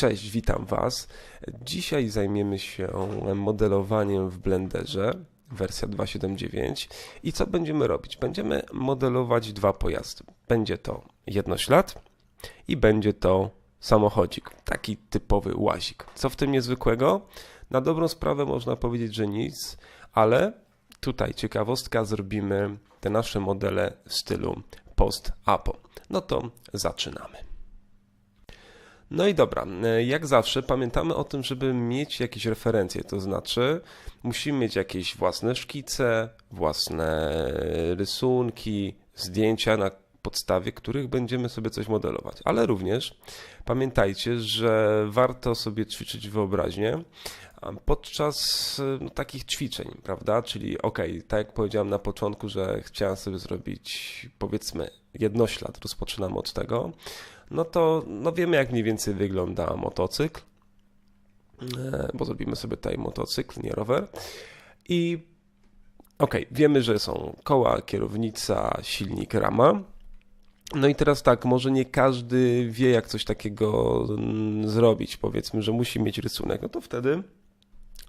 Cześć, witam Was. Dzisiaj zajmiemy się modelowaniem w Blenderze, wersja 2.7.9. I co będziemy robić? Będziemy modelować dwa pojazdy. Będzie to jednoślad i będzie to samochodzik, taki typowy łazik. Co w tym niezwykłego? Na dobrą sprawę można powiedzieć, że nic, ale tutaj ciekawostka, zrobimy te nasze modele w stylu post-apo. No to zaczynamy. No i dobra, jak zawsze pamiętamy o tym, żeby mieć jakieś referencje, to znaczy musimy mieć jakieś własne szkice, własne rysunki, zdjęcia, na podstawie których będziemy sobie coś modelować. Ale również pamiętajcie, że warto sobie ćwiczyć wyobraźnię podczas no, takich ćwiczeń, prawda? Czyli ok, tak jak powiedziałem na początku, że chciałem sobie zrobić powiedzmy jednoślad, rozpoczynam od tego, no to no wiemy jak mniej więcej wygląda motocykl, e, bo zrobimy sobie tutaj motocykl, nie rower. I ok, wiemy, że są koła, kierownica, silnik, rama. No i teraz tak, może nie każdy wie, jak coś takiego mm, zrobić. Powiedzmy, że musi mieć rysunek. No to wtedy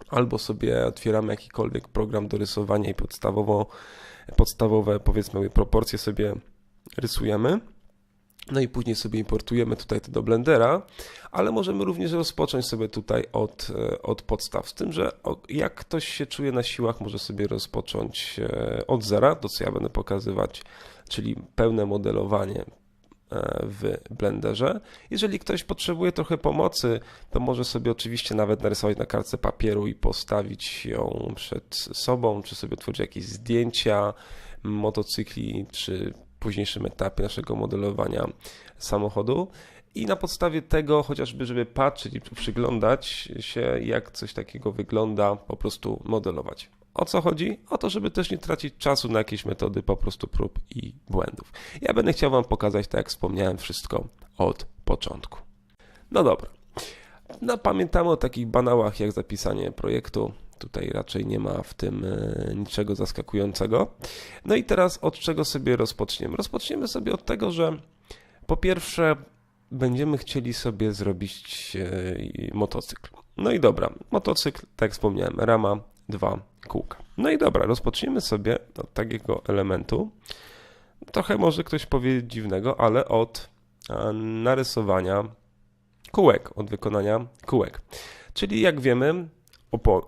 albo sobie otwieramy jakikolwiek program do rysowania i podstawowo, podstawowe, powiedzmy, proporcje sobie rysujemy. No i później sobie importujemy tutaj to do Blendera, ale możemy również rozpocząć sobie tutaj od, e, od podstaw. Z tym, że jak ktoś się czuje na siłach, może sobie rozpocząć e, od zera, to co ja będę pokazywać, czyli pełne modelowanie e, w Blenderze. Jeżeli ktoś potrzebuje trochę pomocy, to może sobie oczywiście nawet narysować na kartce papieru i postawić ją przed sobą, czy sobie otworzyć jakieś zdjęcia motocykli, czy późniejszym etapie naszego modelowania samochodu. I na podstawie tego, chociażby, żeby patrzeć i przyglądać się, jak coś takiego wygląda, po prostu modelować. O co chodzi? O to, żeby też nie tracić czasu na jakieś metody po prostu prób i błędów. Ja będę chciał Wam pokazać, tak jak wspomniałem, wszystko od początku. No dobra. No, pamiętamy o takich banałach jak zapisanie projektu, Tutaj raczej nie ma w tym e, niczego zaskakującego. No i teraz od czego sobie rozpoczniemy? Rozpoczniemy sobie od tego, że po pierwsze będziemy chcieli sobie zrobić e, motocykl. No i dobra, motocykl, tak jak wspomniałem, rama, dwa kółka. No i dobra, rozpoczniemy sobie od takiego elementu. Trochę może ktoś powiedzieć dziwnego, ale od narysowania kółek, od wykonania kółek. Czyli jak wiemy,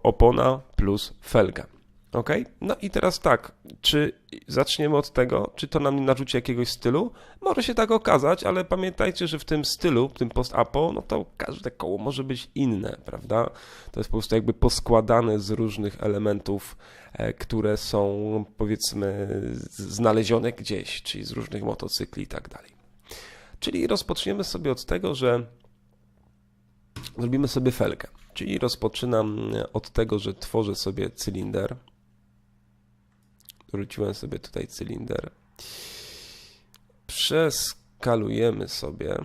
opona plus felga. Ok? No i teraz tak, czy zaczniemy od tego, czy to nam nie narzuci jakiegoś stylu? Może się tak okazać, ale pamiętajcie, że w tym stylu, w tym post-apo, no to każde koło może być inne, prawda? To jest po prostu jakby poskładane z różnych elementów, e, które są powiedzmy znalezione gdzieś, czyli z różnych motocykli i tak dalej. Czyli rozpoczniemy sobie od tego, że zrobimy sobie felgę. Czyli rozpoczynam od tego, że tworzę sobie cylinder. Wróciłem sobie tutaj cylinder. Przeskalujemy sobie.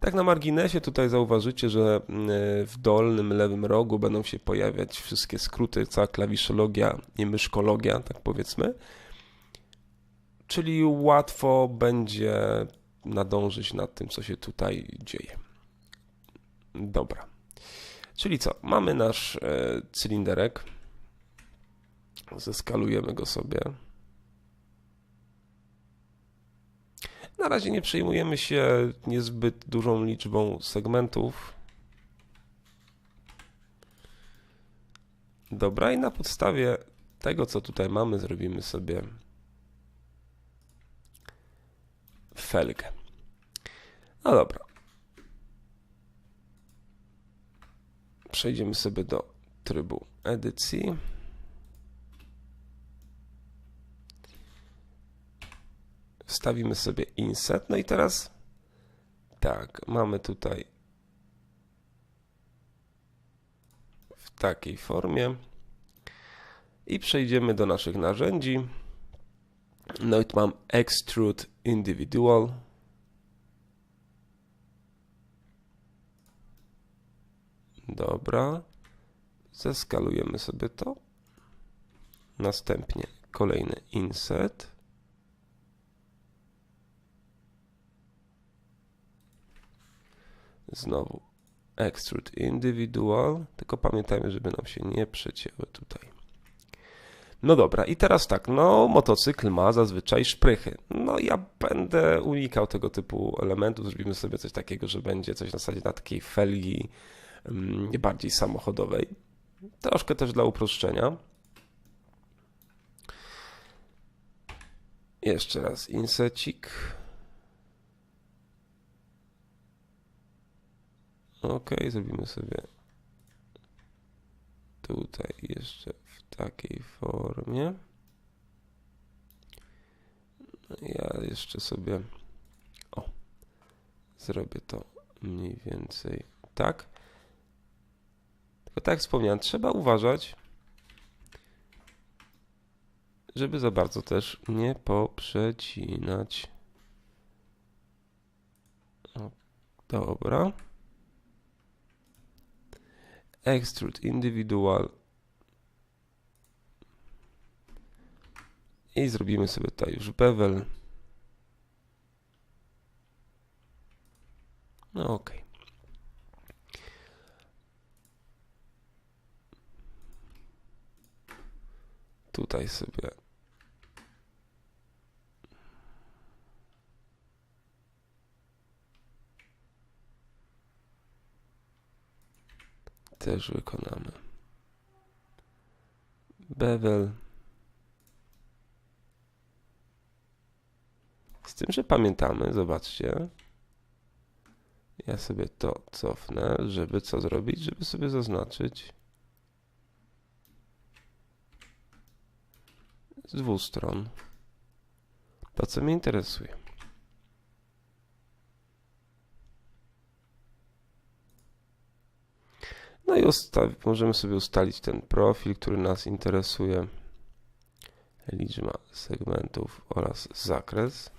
Tak na marginesie tutaj zauważycie, że mm, w dolnym lewym rogu będą się pojawiać wszystkie skróty, cała klawiszologia i myszkologia, tak powiedzmy. Czyli łatwo będzie nadążyć nad tym, co się tutaj dzieje. Dobra. Czyli co? Mamy nasz e, cylinderek. Zeskalujemy go sobie. Na razie nie przejmujemy się niezbyt dużą liczbą segmentów. Dobra, i na podstawie tego, co tutaj mamy, zrobimy sobie felgę. No dobra. Przejdziemy sobie do trybu edycji. Wstawimy sobie inset. No i teraz tak, mamy tutaj w takiej formie i przejdziemy do naszych narzędzi. No i tu mam extrude individual. Dobra. Zeskalujemy sobie to. Następnie kolejny inset. Znowu extrude individual, tylko pamiętajmy, żeby nam się nie przecięły tutaj. No dobra, i teraz tak, no motocykl ma zazwyczaj szprychy. No ja będę unikał tego typu elementów, zrobimy sobie coś takiego, że będzie coś na zasadzie na takiej felgi bardziej samochodowej. Troszkę też dla uproszczenia. Jeszcze raz insecik. Ok, zrobimy sobie tutaj jeszcze w takiej formie. No Ja jeszcze sobie o zrobię to mniej więcej tak. Tylko tak jak wspomniałem, trzeba uważać, żeby za bardzo też nie poprzecinać. Dobra. Extrude individual. I zrobimy sobie tutaj już bevel. No ok. Tutaj sobie też wykonamy. Bevel. Z tym, że pamiętamy, zobaczcie. Ja sobie to cofnę, żeby co zrobić? Żeby sobie zaznaczyć z dwóch stron to, co mnie interesuje. No i możemy sobie ustalić ten profil, który nas interesuje. Liczba segmentów oraz zakres.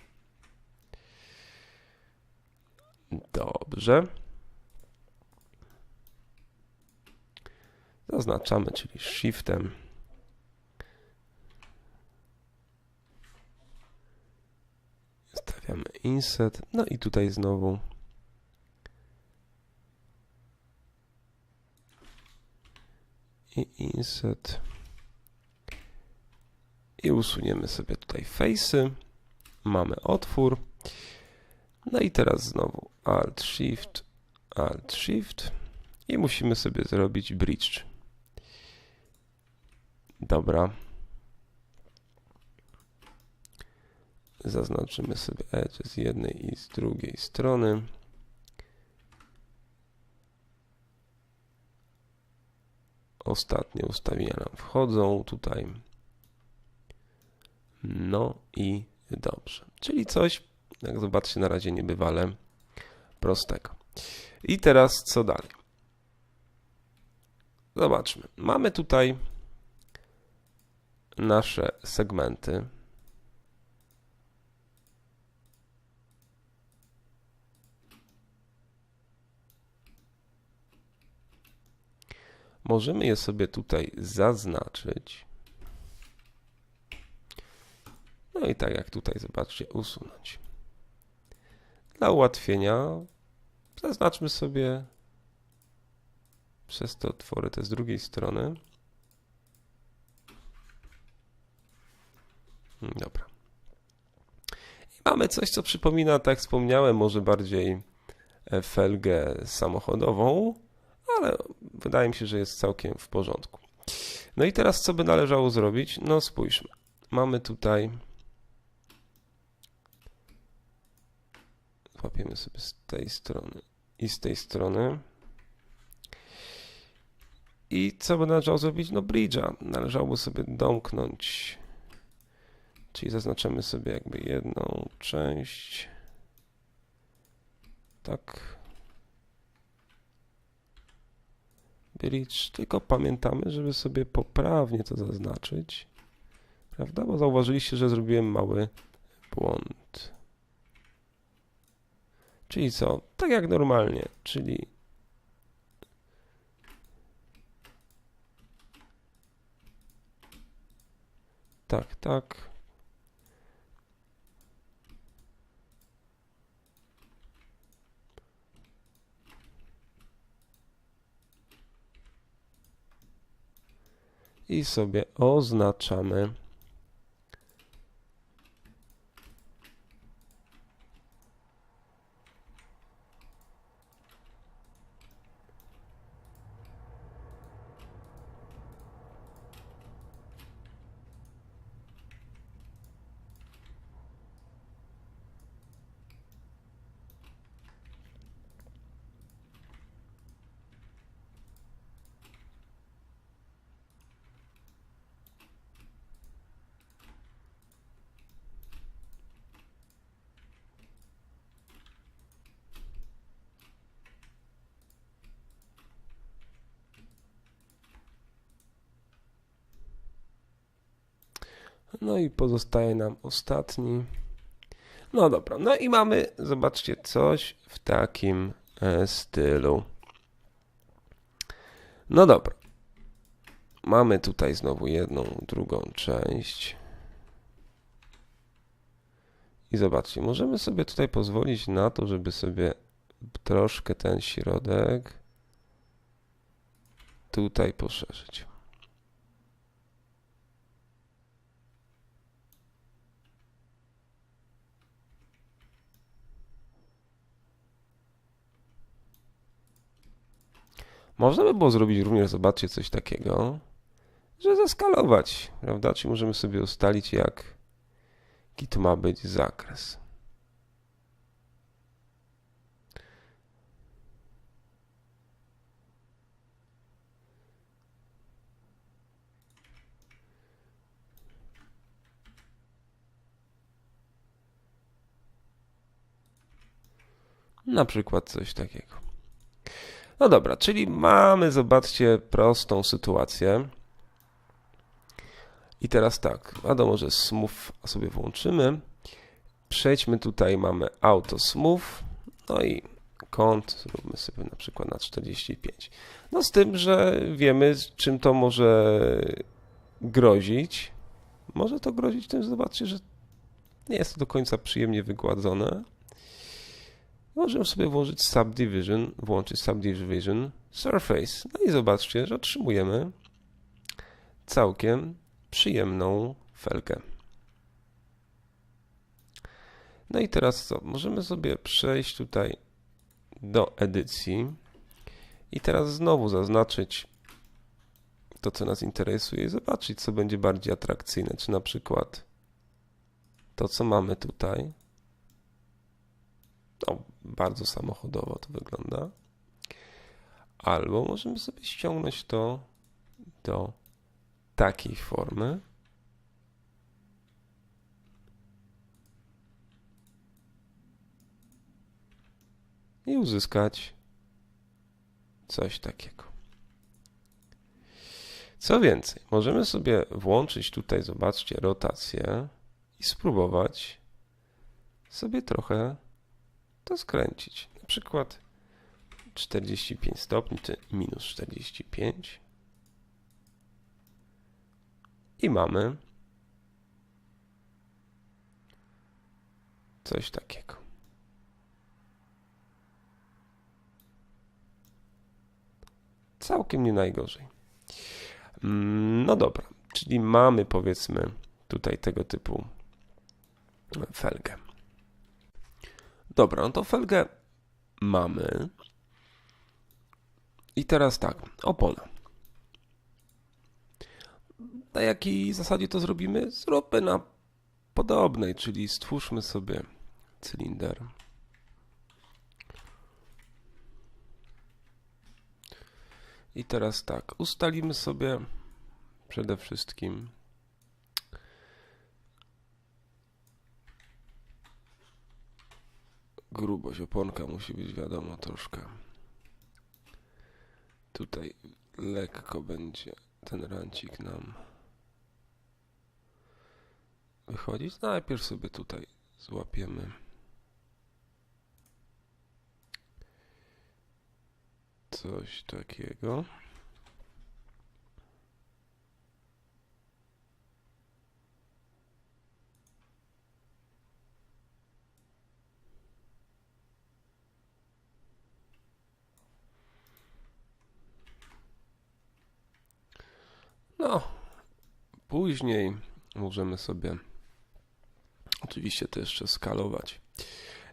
Dobrze. Zaznaczamy, czyli shiftem. Stawiamy inset. No i tutaj znowu. I inset. I usuniemy sobie tutaj face'y mamy otwór. No i teraz znowu Alt Shift Alt Shift. I musimy sobie zrobić bridge. Dobra zaznaczymy sobie edge z jednej i z drugiej strony ostatnie ustawienia nam wchodzą tutaj. No i dobrze. Czyli coś, jak zobaczcie, na razie niebywale prostego. I teraz co dalej? Zobaczmy. Mamy tutaj nasze segmenty. Możemy je sobie tutaj zaznaczyć. No i tak jak tutaj zobaczcie, usunąć. Dla ułatwienia zaznaczmy sobie przez te otwory te z drugiej strony. Dobra. I mamy coś, co przypomina, tak wspomniałem, może bardziej felgę samochodową, ale wydaje mi się, że jest całkiem w porządku. No i teraz co by należało zrobić? No spójrzmy. Mamy tutaj łapiemy sobie z tej strony i z tej strony. I co by należało zrobić? No bridge'a. Należałoby sobie domknąć, czyli zaznaczymy sobie jakby jedną część. Tak. Tylko pamiętamy, żeby sobie poprawnie to zaznaczyć. Prawda? Bo zauważyliście, że zrobiłem mały błąd. Czyli co? Tak jak normalnie, czyli tak, tak. I sobie oznaczamy. No i pozostaje nam ostatni. No dobra, no i mamy, zobaczcie, coś w takim e, stylu. No dobra. Mamy tutaj znowu jedną, drugą część. I zobaczcie, możemy sobie tutaj pozwolić na to, żeby sobie troszkę ten środek tutaj poszerzyć. Można by było zrobić również, zobaczcie, coś takiego, że zeskalować, prawda? Czyli możemy sobie ustalić, jak to ma być zakres. Na przykład coś takiego. No dobra, czyli mamy, zobaczcie, prostą sytuację. I teraz tak, wiadomo, że smooth sobie włączymy. Przejdźmy tutaj, mamy auto smooth, no i kąt zróbmy sobie na przykład na 45. No z tym, że wiemy, czym to może grozić. Może to grozić tym, zobaczcie, że nie jest to do końca przyjemnie wygładzone. Możemy sobie włożyć Subdivision, włączyć Subdivision Surface. No i zobaczcie, że otrzymujemy całkiem przyjemną felkę. No i teraz co? Możemy sobie przejść tutaj do edycji i teraz znowu zaznaczyć to, co nas interesuje i zobaczyć, co będzie bardziej atrakcyjne. Czy na przykład to, co mamy tutaj, no, bardzo samochodowo to wygląda. Albo możemy sobie ściągnąć to do takiej formy. I uzyskać coś takiego. Co więcej, możemy sobie włączyć tutaj, zobaczcie, rotację i spróbować sobie trochę to skręcić. Na przykład 45 stopni, czy minus 45. I mamy coś takiego. Całkiem nie najgorzej. Mm, no dobra, czyli mamy powiedzmy tutaj tego typu felgę. Dobra, no to felgę mamy. I teraz tak, opona. Na jakiej zasadzie to zrobimy? Zróbmy na podobnej, czyli stwórzmy sobie cylinder. I teraz tak, ustalimy sobie przede wszystkim grubość oponka musi być wiadomo troszkę. Tutaj lekko będzie ten rancik nam wychodzić. Najpierw sobie tutaj złapiemy coś takiego. No, później. Możemy sobie oczywiście to jeszcze skalować,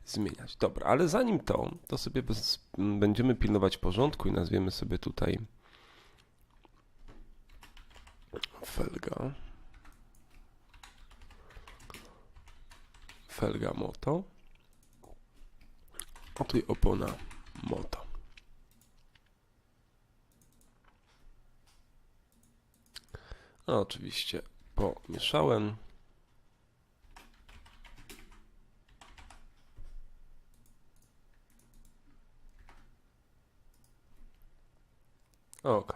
zmieniać. Dobra, ale zanim to, to sobie bez, będziemy pilnować porządku i nazwiemy sobie tutaj felga. Felga moto. A tutaj opona moto. No, oczywiście pomieszałem. Ok.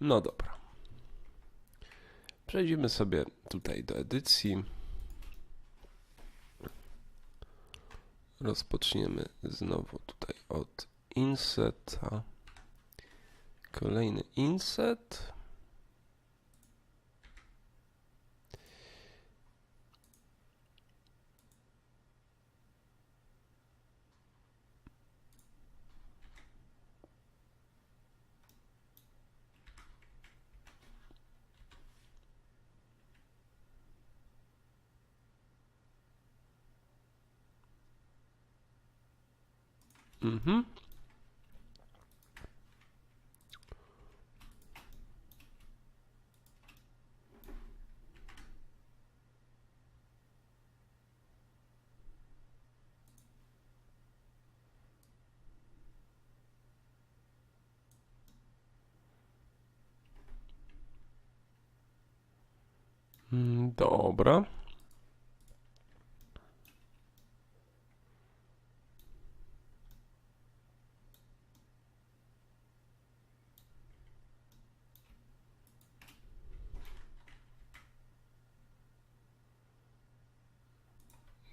No dobra. Przejdziemy sobie tutaj do edycji. Rozpoczniemy znowu tutaj od inseta. Kolejny inset. Mhm. Dobra.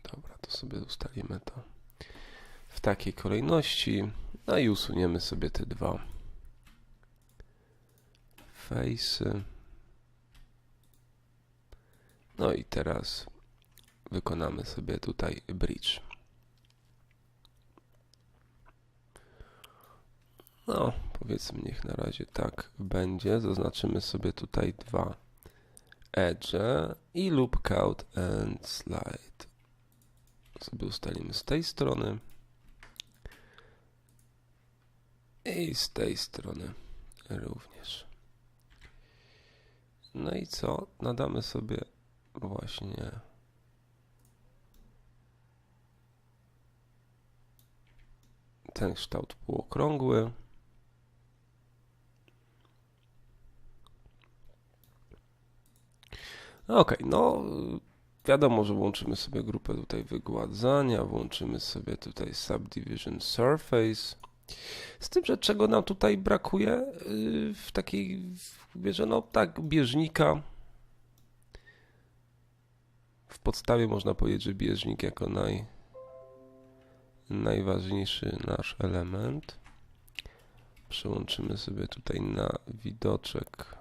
Dobra, to sobie ustalimy to w takiej kolejności. No i usuniemy sobie te dwa face'y. No i teraz wykonamy sobie tutaj bridge. No, powiedzmy, niech na razie tak będzie. Zaznaczymy sobie tutaj dwa edge i loop count and slide. Sobie ustalimy z tej strony i z tej strony również. No i co? Nadamy sobie właśnie ten kształt półokrągły. Ok, no wiadomo, że włączymy sobie grupę tutaj wygładzania, włączymy sobie tutaj subdivision surface. Z tym, że czego nam tutaj brakuje yy, w takiej wierze, no tak, bieżnika. W podstawie można powiedzieć, że bieżnik jako naj, najważniejszy nasz element. Przełączymy sobie tutaj na widoczek.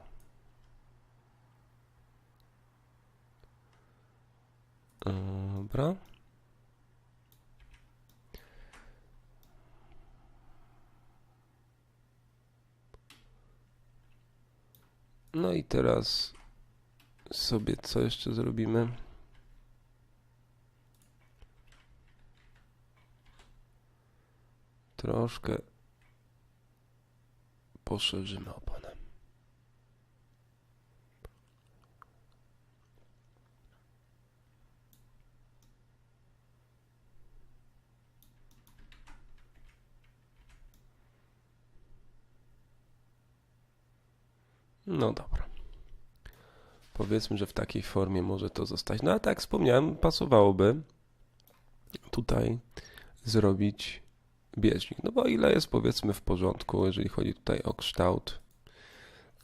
Dobra. No i teraz sobie co jeszcze zrobimy? Troszkę poszerzymy oponę. No dobra. Powiedzmy, że w takiej formie może to zostać. No a tak wspomniałem, pasowałoby tutaj zrobić bieżnik. No bo ile jest powiedzmy w porządku, jeżeli chodzi tutaj o kształt,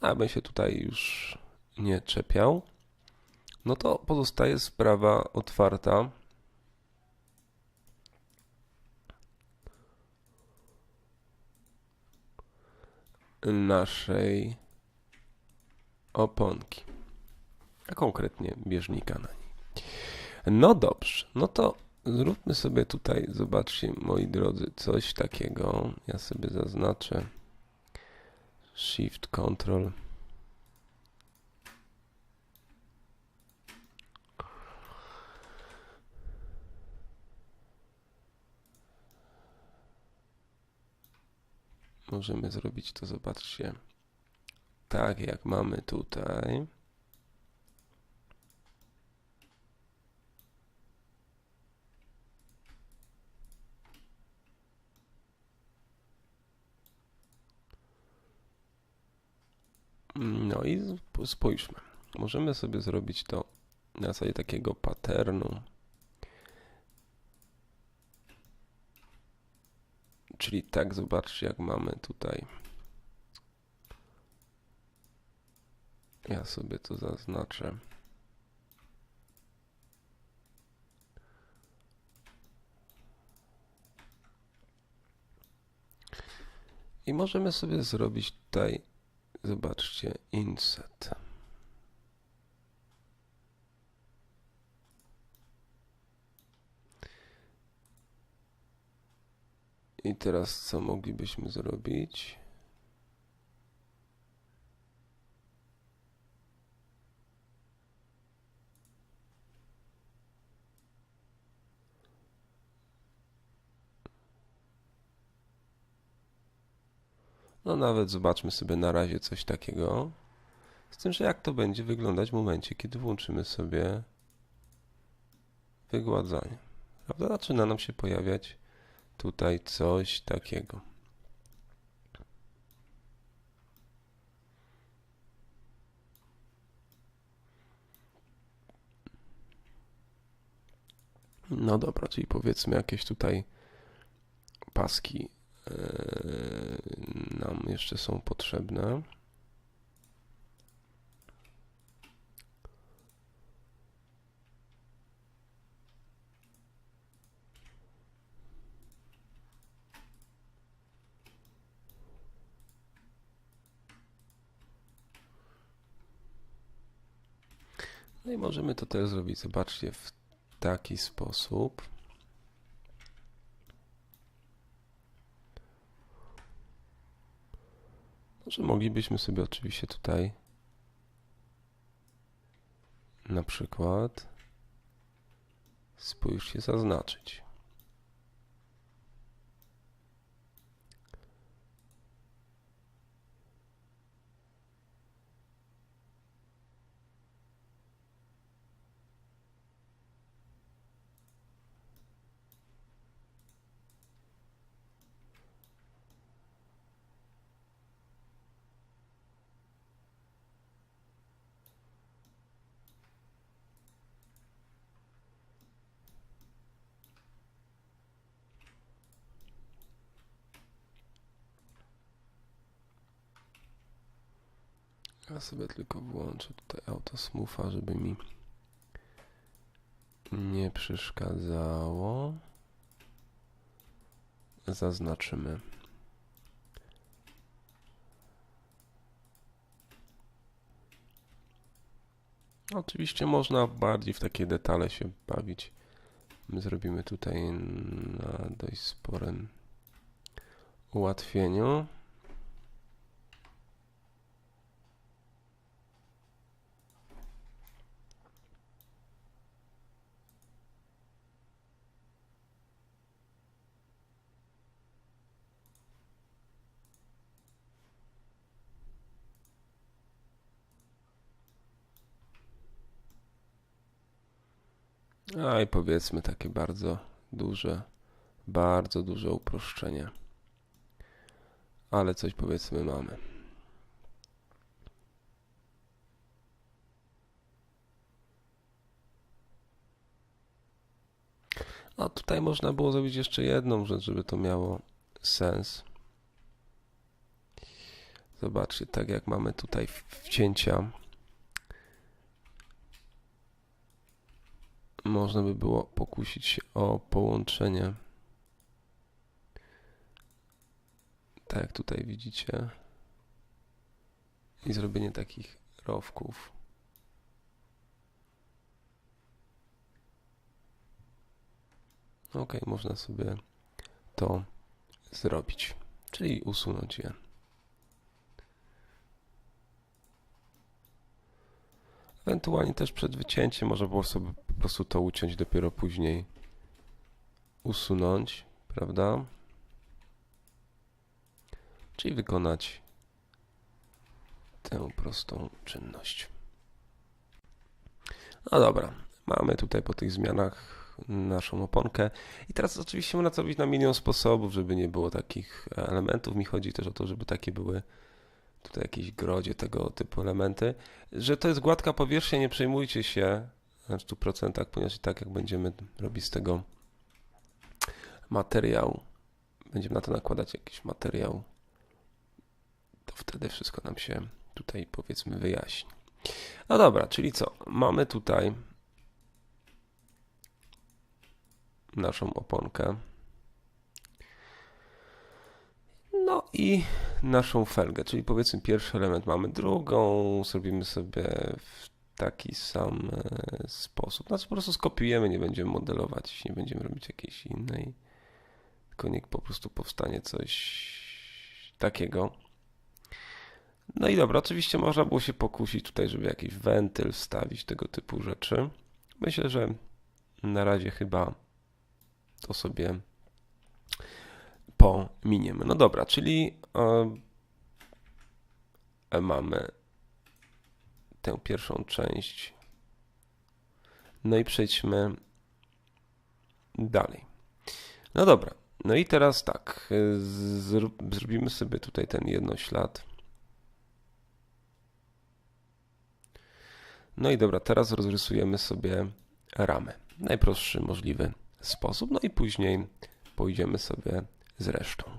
abym się tutaj już nie czepiał, no to pozostaje sprawa otwarta. naszej oponki, a konkretnie bieżnika na niej. No dobrze, no to zróbmy sobie tutaj, zobaczcie moi drodzy, coś takiego. Ja sobie zaznaczę, Shift Control. Możemy zrobić to, zobaczcie, tak jak mamy tutaj. No i sp- spójrzmy. Możemy sobie zrobić to na zasadzie takiego patternu. Czyli tak, zobaczcie, jak mamy tutaj. Ja sobie to zaznaczę. I możemy sobie zrobić tutaj, zobaczcie, inset. I teraz co moglibyśmy zrobić? No nawet zobaczmy sobie na razie coś takiego. Z tym, że jak to będzie wyglądać w momencie, kiedy włączymy sobie wygładzanie. Prawda? Zaczyna nam się pojawiać tutaj coś takiego. No dobra, czyli powiedzmy jakieś tutaj paski nam jeszcze są potrzebne. No i możemy to też zrobić, zobaczcie, w taki sposób. Może moglibyśmy sobie oczywiście tutaj na przykład spójrzcie zaznaczyć. Ja sobie tylko włączę tutaj autosmootha, żeby mi nie przeszkadzało. Zaznaczymy. Oczywiście można bardziej w takie detale się bawić. My zrobimy tutaj na dość sporym ułatwieniu. A i powiedzmy takie bardzo duże, bardzo duże uproszczenie. Ale coś powiedzmy mamy. A tutaj można było zrobić jeszcze jedną rzecz, żeby to miało sens. Zobaczcie, tak jak mamy tutaj wcięcia można by było pokusić się o połączenie. Tak jak tutaj widzicie. I zrobienie takich rowków. Ok, można sobie to zrobić, czyli usunąć je. Ewentualnie też przed wycięciem można było sobie po prostu to uciąć, dopiero później usunąć, prawda? Czyli wykonać tę prostą czynność. No dobra, mamy tutaj po tych zmianach naszą oponkę. I teraz oczywiście można to robić na milion sposobów, żeby nie było takich elementów. Mi chodzi też o to, żeby takie były tutaj jakieś grodzie tego typu elementy. Że to jest gładka powierzchnia, nie przejmujcie się na 100%, ponieważ i tak jak będziemy robić z tego materiał, będziemy na to nakładać jakiś materiał, to wtedy wszystko nam się tutaj powiedzmy wyjaśni. No dobra, czyli co? Mamy tutaj naszą oponkę. No i naszą felgę, czyli powiedzmy pierwszy element mamy drugą, zrobimy sobie w taki sam e, sposób. Znaczy po prostu skopiujemy, nie będziemy modelować, nie będziemy robić jakiejś innej, tylko niech po prostu powstanie coś takiego. No i dobra, oczywiście można było się pokusić tutaj, żeby jakiś wentyl wstawić, tego typu rzeczy. Myślę, że na razie chyba to sobie pominiemy. No dobra, czyli e, mamy tę pierwszą część. No i przejdźmy dalej. No dobra, no i teraz tak, zrobimy sobie tutaj ten jednoślad. No i dobra, teraz rozrysujemy sobie ramę. Najprostszy możliwy sposób, no i później pójdziemy sobie z resztą.